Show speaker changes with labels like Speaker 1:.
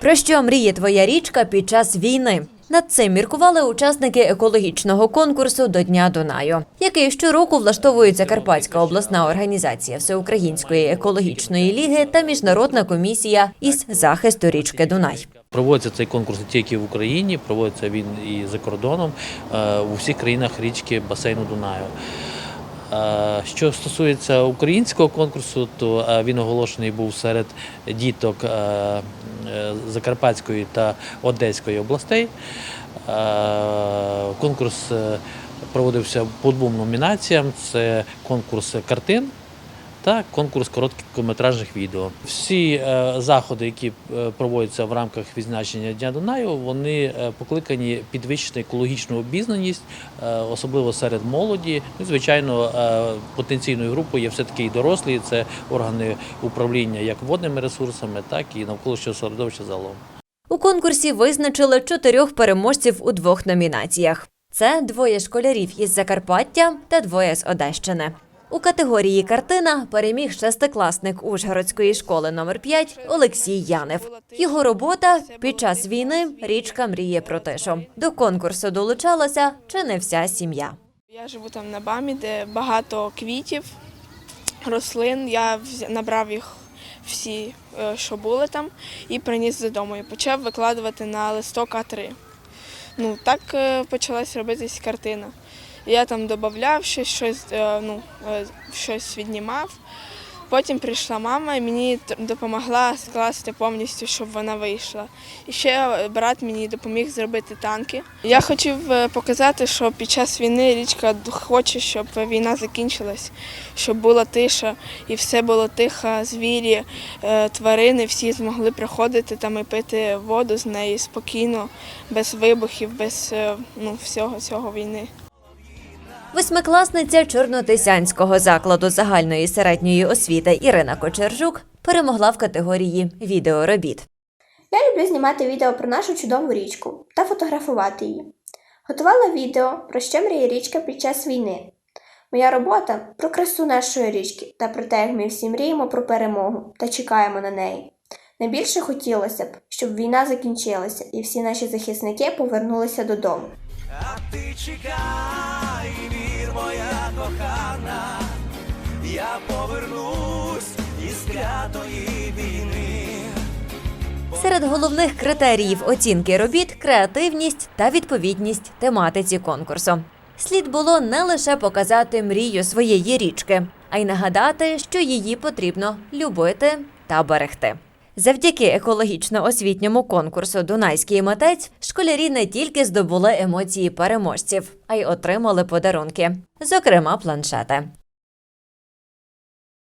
Speaker 1: Про що мріє твоя річка під час війни? Над цим міркували учасники екологічного конкурсу до Дня Дунаю, який щороку влаштовують Закарпатська обласна організація Всеукраїнської екологічної ліги та міжнародна комісія із захисту річки Дунай.
Speaker 2: Проводиться цей конкурс не тільки в Україні, проводиться він і за кордоном е, у всіх країнах річки басейну Дунаю. Е, Що стосується українського конкурсу, то е, він оголошений був серед діток е, е, Закарпатської та Одеської областей. Е, Конкурс е, проводився по двом номінаціям: це конкурс картин та конкурс короткометражних відео. Всі е, заходи, які е, проводяться в рамках відзначення Дня Дунаю, вони е, покликані підвищити екологічну обізнаність, особливо серед молоді. Ну, і, звичайно, е, потенційною групою є все таки і дорослі. Це органи управління як водними ресурсами, так і навколишнього середовища загалом.
Speaker 1: У конкурсі визначили чотирьох переможців у двох номінаціях: це двоє школярів із Закарпаття та двоє з Одещини. У категорії картина переміг шестикласник Ужгородської школи номер 5 Олексій Янев. Його робота під час війни річка мріє про тишу. До конкурсу долучалася чи не вся сім'я.
Speaker 3: Я живу там на Бамі, де багато квітів, рослин. Я набрав їх всі, е, що були там, і приніс додому. І почав викладувати на листок А3. Ну, так е, почалась робитись картина. Я там додавав щось, щось, е, ну, е, щось віднімав. Потім прийшла мама і мені допомогла скласти повністю, щоб вона вийшла. І ще е, брат мені допоміг зробити танки. Я хотів е, показати, що під час війни річка хоче, щоб війна закінчилась, щоб була тиша і все було тихо, звірі, е, тварини, всі змогли приходити там і пити воду з неї спокійно, без вибухів, без ну, всього цього війни.
Speaker 1: Восьмикласниця Чорнотисянського закладу загальної середньої освіти Ірина Кочержук перемогла в категорії відеоробіт.
Speaker 4: Я люблю знімати відео про нашу чудову річку та фотографувати її. Готувала відео про що мріє річка під час війни. Моя робота про красу нашої річки та про те, як ми всі мріємо про перемогу та чекаємо на неї. Найбільше хотілося б, щоб війна закінчилася і всі наші захисники повернулися додому.
Speaker 5: А ти чекай, моя кохана, я повернусь із клятої війни.
Speaker 1: Серед головних критеріїв оцінки робіт креативність та відповідність тематиці конкурсу. Слід було не лише показати мрію своєї річки, а й нагадати, що її потрібно любити та берегти. Завдяки екологічно-освітньому конкурсу Дунайський митець школярі не тільки здобули емоції переможців, а й отримали подарунки, зокрема планшети.